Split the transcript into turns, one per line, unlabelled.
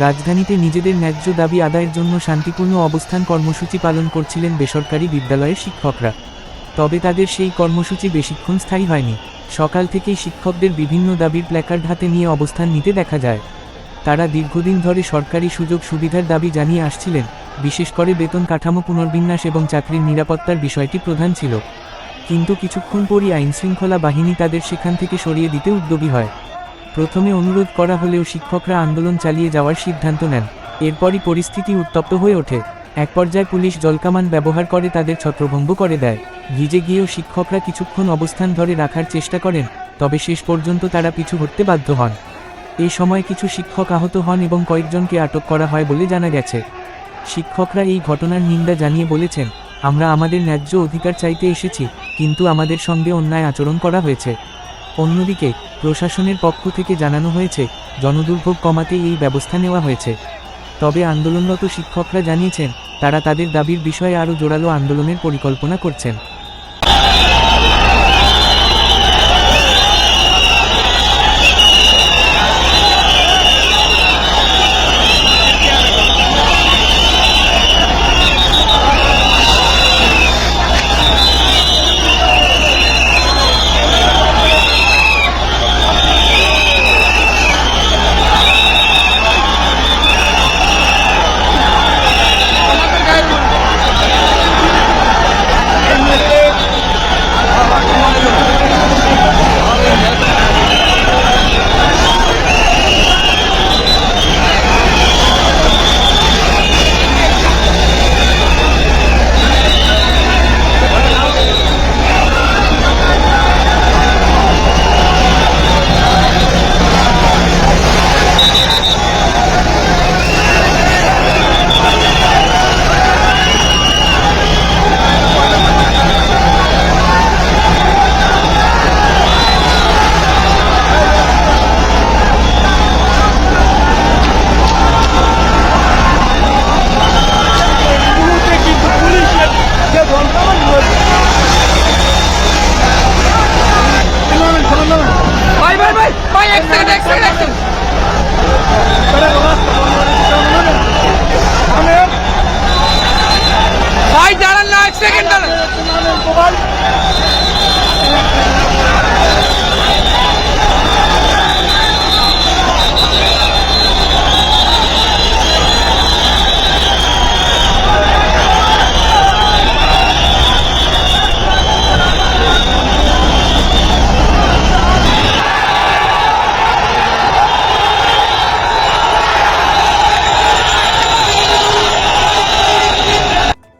রাজধানীতে নিজেদের ন্যায্য দাবি আদায়ের জন্য শান্তিপূর্ণ অবস্থান কর্মসূচি পালন করছিলেন বেসরকারি বিদ্যালয়ের শিক্ষকরা। তবে তাদের সেই কর্মসূচি বেশিক্ষণ স্থায়ী হয়নি। সকাল থেকেই শিক্ষকদের বিভিন্ন দাবির প্ল্যাকার্ড হাতে নিয়ে অবস্থান নিতে দেখা যায়। তারা দীর্ঘদিন ধরে সরকারি সুযোগ সুবিধার দাবি জানিয়ে আসছিলেন, বিশেষ করে বেতন কাঠামো পুনর্বিন্যাস এবং চাকরির নিরাপত্তার বিষয়টি প্রধান ছিল। কিন্তু কিছুক্ষণ পরই আইনশৃঙ্খলা বাহিনী তাদের সেখান থেকে সরিয়ে দিতে উদ্যোগী হয়। প্রথমে অনুরোধ করা হলেও শিক্ষকরা আন্দোলন চালিয়ে যাওয়ার সিদ্ধান্ত নেন। এরপরই পরিস্থিতি উত্তপ্ত হয়ে ওঠে। এক পর্যায়ে পুলিশ জলকামান ব্যবহার করে তাদের ছত্রভঙ্গ করে দেয়। ভিজে গিয়েও শিক্ষকরা কিছুক্ষণ অবস্থান ধরে রাখার চেষ্টা করেন, তবে শেষ পর্যন্ত তারা পিছু হটতে বাধ্য হন। এই সময় কিছু শিক্ষক আহত হন এবং কয়েকজনকে আটক করা হয় বলে জানা গেছে। শিক্ষকরা এই ঘটনার নিন্দা জানিয়ে বলেছেন, আমরা আমাদের ন্যায্য অধিকার চাইতে এসেছি, কিন্তু আমাদের সঙ্গে অন্যায় আচরণ করা হয়েছে। অন্যদিকে প্রশাসনের পক্ষ থেকে জানানো হয়েছে, জনদুর্ভোগ কমাতে এই ব্যবস্থা নেওয়া হয়েছে। তবে আন্দোলনরত শিক্ষকরা জানিয়েছেন, তারা তাদের দাবির বিষয়ে আরও জোরালো আন্দোলনের পরিকল্পনা করছেন।